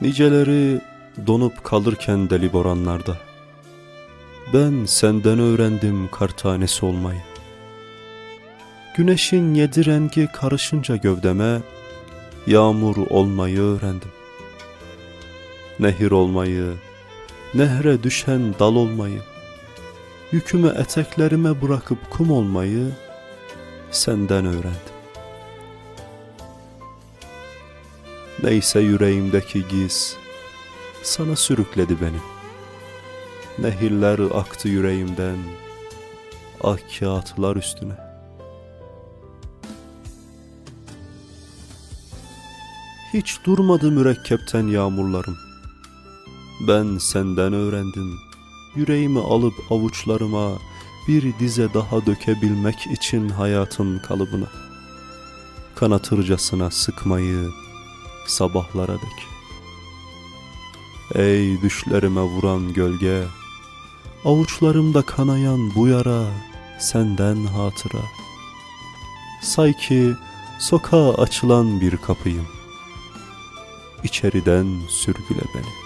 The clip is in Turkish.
Niceleri donup kalırken deli boranlarda. Ben senden öğrendim kar tanesi olmayı. Güneşin yedi rengi karışınca gövdeme, yağmur olmayı öğrendim. Nehir olmayı, nehre düşen dal olmayı, yükümü eteklerime bırakıp kum olmayı senden öğrendim. Neyse yüreğimdeki giz sana sürükledi beni. Nehirler aktı yüreğimden ak kağıtlar üstüne. Hiç durmadı mürekkepten yağmurlarım. Ben senden öğrendim. Yüreğimi alıp avuçlarıma bir dize daha dökebilmek için hayatın kalıbına. Kanatırcasına sıkmayı sabahlara dek. Ey düşlerime vuran gölge, avuçlarımda kanayan bu yara senden hatıra. Say ki sokağa açılan bir kapıyım. İçeriden sürgüle beni.